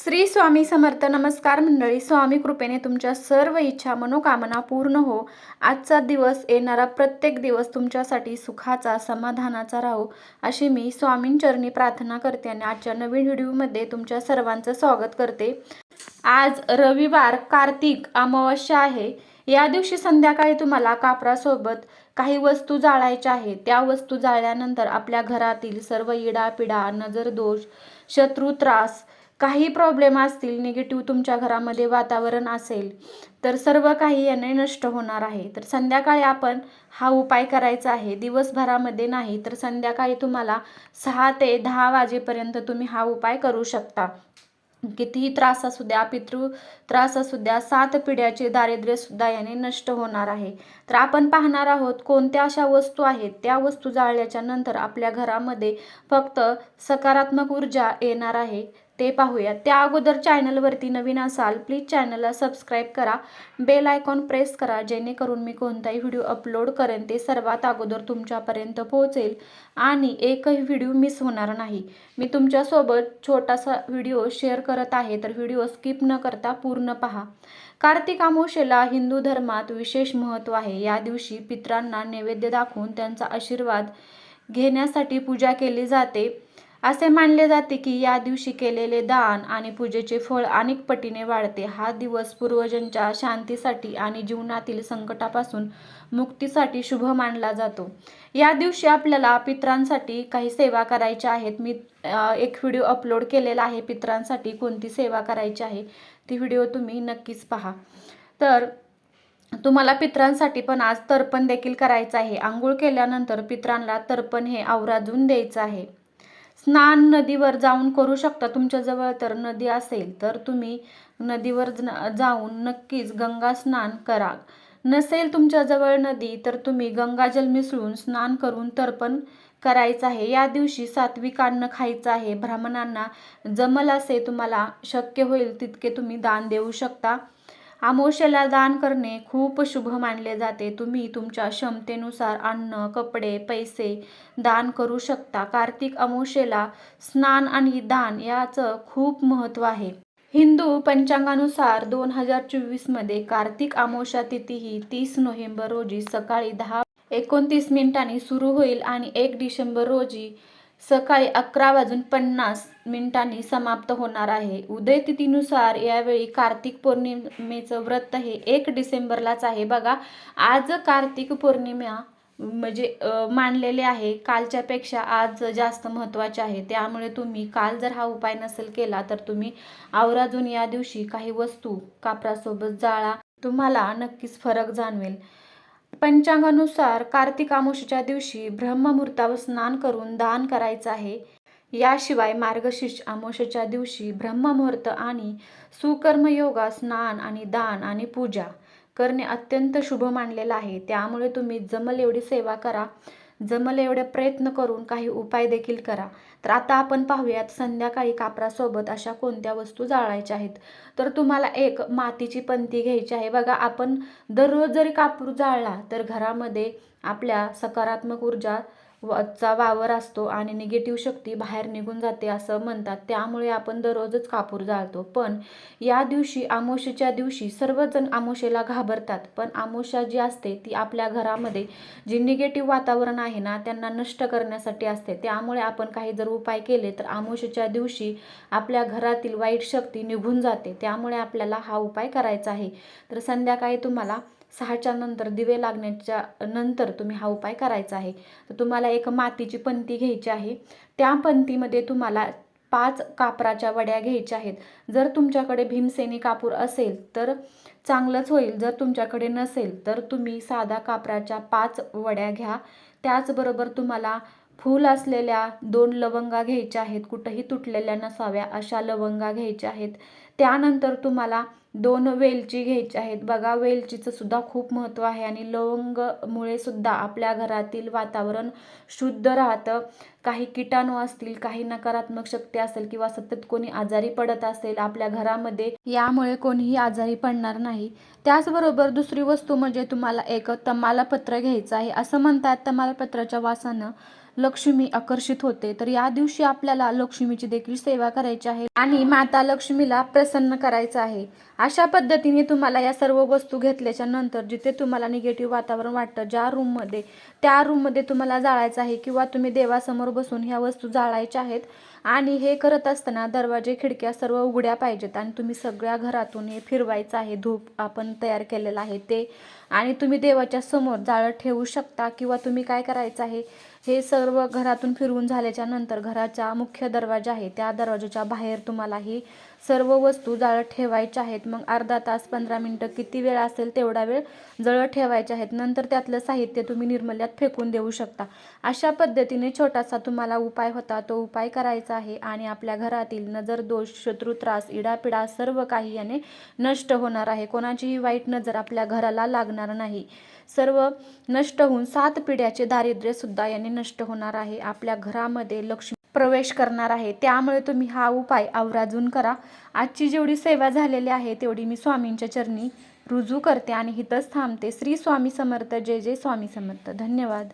श्री स्वामी समर्थ नमस्कार मंडळी. स्वामी कृपेने तुमच्या सर्व इच्छा मनोकामना पूर्ण हो. आजचा दिवस येणारा प्रत्येक दिवस तुमच्यासाठी सुखाचा समाधानाचा राहो अशी मी स्वामींचरणी प्रार्थना करते आणि आजच्या नवीन व्हिडिओमध्ये तुमच्या सर्वांचं स्वागत करते. आज रविवार कार्तिक अमावस्या आहे. या दिवशी संध्याकाळी तुम्हाला कापरासोबत काही वस्तू जाळायच्या आहेत. त्या वस्तू जाळल्यानंतर आपल्या घरातील सर्व इडापिडा नजरदोष शत्रू त्रास काही प्रॉब्लेम असतील निगेटिव्ह तुमच्या घरामध्ये वातावरण असेल तर सर्व काही याने नष्ट होणार आहे. तर संध्याकाळी आपण हा उपाय करायचा आहे. दिवसभरामध्ये नाही तर संध्याकाळी तुम्हाला सहा ते दहा वाजेपर्यंत तुम्ही हा उपाय करू शकता. कितीही त्रास असू द्या पितृ त्रास असू द्या सात पिढ्याचे दारिद्र्यसुद्धा याने नष्ट होणार आहे. तर आपण पाहणार आहोत कोणत्या अशा वस्तू आहेत त्या वस्तू जाळल्याच्या नंतर आपल्या घरामध्ये फक्त सकारात्मक ऊर्जा येणार आहे. ते पाहूया त्या अगोदर चॅनलवरती नवीन असाल प्लीज चॅनलला सबस्क्राईब करा. बेल आयकॉन प्रेस करा जेणेकरून मी कोणताही व्हिडिओ अपलोड करेन ते सर्वात अगोदर तुमच्यापर्यंत पोहोचेल आणि एकही व्हिडिओ मिस होणार नाही. मी तुमच्यासोबत छोटासा व्हिडिओ शेअर करत आहे तर व्हिडिओ स्किप न करता पूर्ण पहा. कार्तिक अमावस्येला हिंदू धर्मात विशेष महत्त्व आहे. या दिवशी पित्रांना नैवेद्य दाखवून त्यांचा आशीर्वाद घेण्यासाठी पूजा केली जाते. असे मानले जाते की या दिवशी केलेले दान आणि पूजेचे फळ अनेक पटीने वाढते. हा दिवस पूर्वजांच्या शांतीसाठी आणि जीवनातील संकटापासून मुक्तीसाठी शुभ मानला जातो. या दिवशी आपल्याला पित्रांसाठी काही सेवा करायच्या आहेत. मी एक व्हिडिओ अपलोड केलेला आहे. पित्रांसाठी कोणती सेवा करायची आहे ती व्हिडिओ तुम्ही नक्कीच पहा. तर तुम्हाला पित्रांसाठी पण आज तर्पण देखील करायचं आहे. आंघोळ केल्यानंतर पित्रांना तर्पण हे आवराजून द्यायचं आहे. स्नान नदीवर जाऊन करू शकता. तुमच्याजवळ तर नदी असेल तर तुम्ही नदीवर ज- जाऊन नक्कीच गंगा स्नान करा. नसेल तुमच्याजवळ नदी तर तुम्ही गंगाजल मिसळून स्नान करून तर्पण करायचं आहे. या दिवशी सात्विक अन्न खायचं आहे. ब्राह्मणांना जमल असे तुम्हाला शक्य होईल तितके तुम्ही दान देऊ शकता. आमोशेला दान करणे खूप शुभ मानले जाते. तुम्ही तुमच्या क्षमतेनुसार अन्न कपडे पैसे दान करू शकता. कार्तिक अमावस्येला स्नान आणि दान याचं खूप महत्त्व आहे. हिंदू पंचांगानुसार दोन हजार चोवीसमध्ये कार्तिक अमावस्या तिथी ही तीस नोव्हेंबर रोजी सकाळी दहा एकोणतीस मिनिटांनी सुरू होईल आणि एक डिसेंबर रोजी सकाळी अकरा वाजून पन्नास मिनिटांनी समाप्त होणार आहे. उदयतिथीनुसार यावेळी कार्तिक पौर्णिमेचं व्रत हे एक डिसेंबरलाच आहे. बघा आज कार्तिक पौर्णिमा म्हणजे मानलेले आहे. कालच्यापेक्षा आज जास्त महत्त्वाचे आहे. त्यामुळे तुम्ही काल जर हा उपाय नसेल केला तर तुम्ही आवराजून या दिवशी काही वस्तू कापरासोबत जाळा तुम्हाला नक्कीच फरक जाणवेल. पंचांगानुसार कार्तिक अमावस्येच्या दिवशी ब्रह्ममुहूर्तावर स्नान करून दान करायचं आहे. याशिवाय मार्गशीर्ष अमावस्येच्या दिवशी ब्रह्ममुहूर्त आणि सुकर्मयोगा स्नान आणि दान आणि पूजा करणे अत्यंत शुभ मानलेलं आहे. त्यामुळे तुम्ही जमल एवढी सेवा करा. जमल एवढे प्रयत्न करून काही उपाय देखील करा. तर आता आपण पाहूयात संध्याकाळी कापरासोबत अशा कोणत्या वस्तू जाळायच्या आहेत? तर तुम्हाला एक मातीची पंती घ्यायची आहे. बघा आपण दररोज जरी कापूर जाळला तर घरामध्ये आपल्या सकारात्मक ऊर्जा चा वावर असतो आणि निगेटिव्ह शक्ती बाहेर निघून जाते असं म्हणतात. त्यामुळे आपण दररोजच कापूर जाळतो. पण या दिवशी आमोशेच्या दिवशी सर्वजण आमोशेला घाबरतात. पण आमोशा जी असते ती आपल्या घरामध्ये जी निगेटिव्ह वातावरण आहे ना त्यांना नष्ट करण्यासाठी असते. त्यामुळे आपण काही जर उपाय केले तर आमोशेच्या दिवशी आपल्या घरातील वाईट शक्ती निघून जाते. त्यामुळे आपल्याला हा उपाय करायचा आहे. तर संध्याकाळी तुम्हाला सहाच्या नंतर दिवे लागण्याच्या नंतर तुम्ही हा उपाय करायचा आहे. तर तुम्हाला एक मातीची पंती घ्यायची आहे. त्या पंतीमध्ये तुम्हाला पाच कापराच्या वड्या घ्यायच्या आहेत. जर तुमच्याकडे भीमसेनी कापूर असेल तर चांगलंच होईल. जर तुमच्याकडे नसेल तर तुम्ही साधा कापराच्या पाच वड्या घ्या. त्याचबरोबर तुम्हाला फूल असलेल्या दोन लवंगा घ्यायच्या आहेत. कुठंही तुटलेल्या नसाव्या अशा लवंगा घ्यायच्या आहेत. त्यानंतर तुम्हाला दोन वेलची घ्यायची आहेत. बघा वेलचीचं सुद्धा खूप महत्त्व आहे आणि लवंगमुळे सुद्धा आपल्या घरातील वातावरण शुद्ध राहतं. काही किटाणू असतील काही नकारात्मक शक्ती असेल किंवा सतत कोणी आजारी पडत असेल आपल्या घरामध्ये यामुळे कोणीही आजारी पडणार नाही. त्याचबरोबर दुसरी वस्तू म्हणजे तुम्हाला एक तमालपत्र घ्यायचं आहे. असं म्हणतात तमालपत्राच्या वासानं. लक्ष्मी आकर्षित होते तर या दिवशी आपल्याला लक्ष्मीची देखील सेवा करायची आहे आणि माता लक्ष्मीला प्रसन्न करायचं आहे. अशा पद्धतीने तुम्हाला या सर्व वस्तू घेतल्याच्या नंतर जिथे तुम्हाला निगेटिव्ह वातावरण वाटतं ज्या रूममध्ये त्या रूममध्ये तुम्हाला जाळायचं आहे किंवा तुम्ही देवासमोर बसून ह्या वस्तू जाळायच्या आहेत आणि हे करत असताना दरवाजे खिडक्या सर्व उघड्या पाहिजेत आणि तुम्ही सगळ्या घरातून हे फिरवायचं आहे धूप आपण तयार केलेलं आहे ते आणि तुम्ही देवाच्या समोर जाळं ठेवू शकता किंवा तुम्ही काय करायचं आहे हे सर्व घरातून फिरवून झाल्याच्यानंतर घराचा मुख्य दरवाजा आहे त्या दरवाजाच्या बाहेर तुम्हाला ही सर्व वस्तू जाळं ठेवायच्या आहेत. मग अर्धा तास पंधरा मिनटं किती वेळ असेल तेवढा वेळ जळं ठेवायचे आहेत. नंतर त्यातलं साहित्य तुम्ही निर्मल्यात फेकून देऊ शकता. अशा पद्धतीने छोटासा तुम्हाला उपाय होता. तो उपाय करायचा आहे आणि आपल्या घरातील नजर दोष शत्रू त्रास इडापिडा सर्व काही याने नष्ट होणार आहे. कोणाचीही वाईट नजर आपल्या घराला लागणार नाही. सर्व नष्ट होऊन सात पिढ्याचे दारिद्र्य सुद्धा याने नष्ट होणार आहे. आपल्या घरामध्ये लक्ष्मी प्रवेश करणार आहे. त्यामुळे तुम्ही हा उपाय आवराजून करा. आजची जेवढी सेवा झालेली आहे तेवढी मी स्वामींच्या चरणी रुजू करते आणि हितच थांबते. श्री स्वामी समर्थ जय जय स्वामी समर्थ. धन्यवाद.